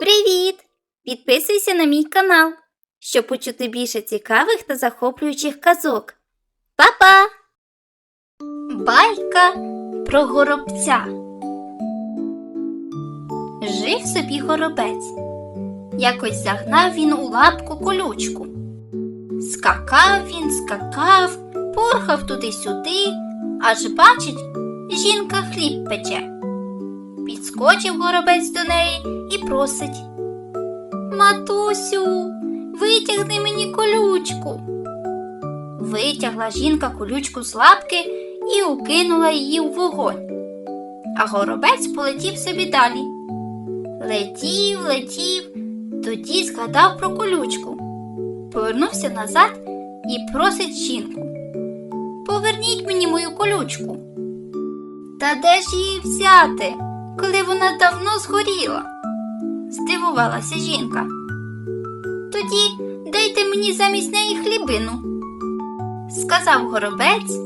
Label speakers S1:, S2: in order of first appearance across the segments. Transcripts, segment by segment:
S1: Привіт! Підписуйся на мій канал, щоб почути більше цікавих та захоплюючих казок. Па-па! Байка про горобця. Жив собі горобець. Якось загнав він у лапку колючку. Скакав він, скакав, порхав туди-сюди, аж бачить, жінка хліб пече. Підскочив горобець до неї і просить. Матусю, витягни мені колючку. Витягла жінка колючку з лапки і укинула її у вогонь. А горобець полетів собі далі. Летів, летів, тоді згадав про колючку. Повернувся назад і просить жінку. Поверніть мені мою колючку. Та де ж її взяти, коли вона давно згоріла? здивувалася жінка. Тоді дайте мені замість неї хлібину. Сказав горобець,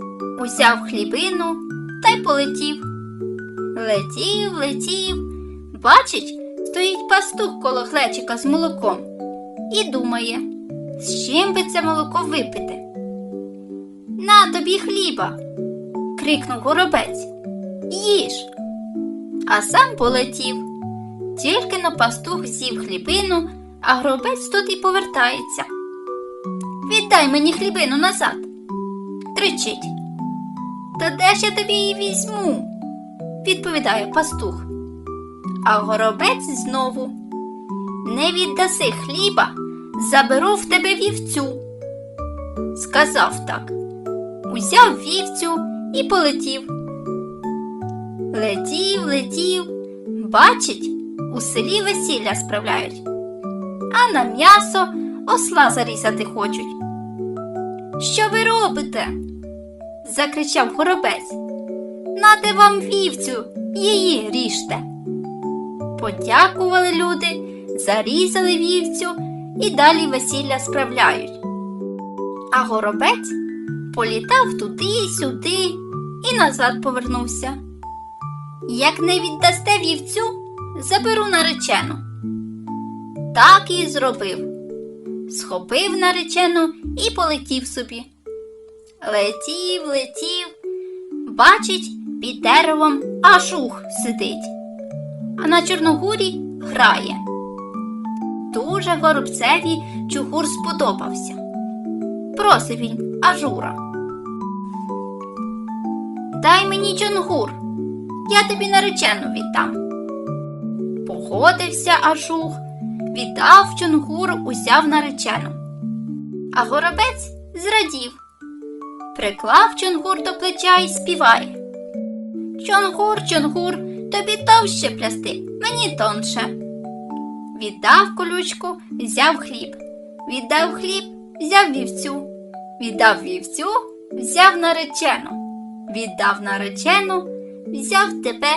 S1: узяв хлібину та й полетів. Летів, летів, бачить, стоїть пастух коло глечика з молоком і думає, з чим би це молоко випити. На тобі хліба. крикнув горобець. Їж. А сам полетів. Тільки но пастух з'їв хлібину, а гробець тут і повертається. Віддай мені хлібину назад. Кричить. Та де ж я тобі її візьму? відповідає пастух. А горобець знову не віддаси хліба, заберу в тебе вівцю. Сказав так, узяв вівцю і полетів. Летів, летів, бачить, у селі весілля справляють, а на м'ясо осла зарізати хочуть. Що ви робите? закричав горобець. Наде вам вівцю, її ріжте. Подякували люди, зарізали вівцю і далі весілля справляють. А горобець політав туди, сюди і назад повернувся. Як не віддасте вівцю, заберу наречену. Так і зробив. Схопив наречену і полетів собі. Летів, летів, бачить, під деревом ажух сидить, а на Чорногурі грає. Дуже горобцеві чугур сподобався. Просив він ажура. Дай мені чонгур, я тобі наречену віддам. Погодився ажух, віддав чонгур, узяв наречену. А горобець зрадів. Приклав чонгур до плеча і співає. Чонгур, чонгур, тобі товще плясти, мені тонше. Віддав колючку, взяв хліб. Віддав хліб, взяв вівцю. Віддав вівцю, взяв наречену. Віддав наречену, взяв тебе.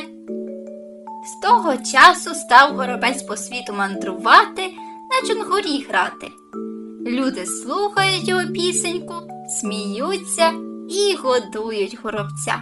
S1: З того часу став горобець по світу мандрувати, на чонгурі грати. Люди слухають його пісеньку, сміються і годують горобця.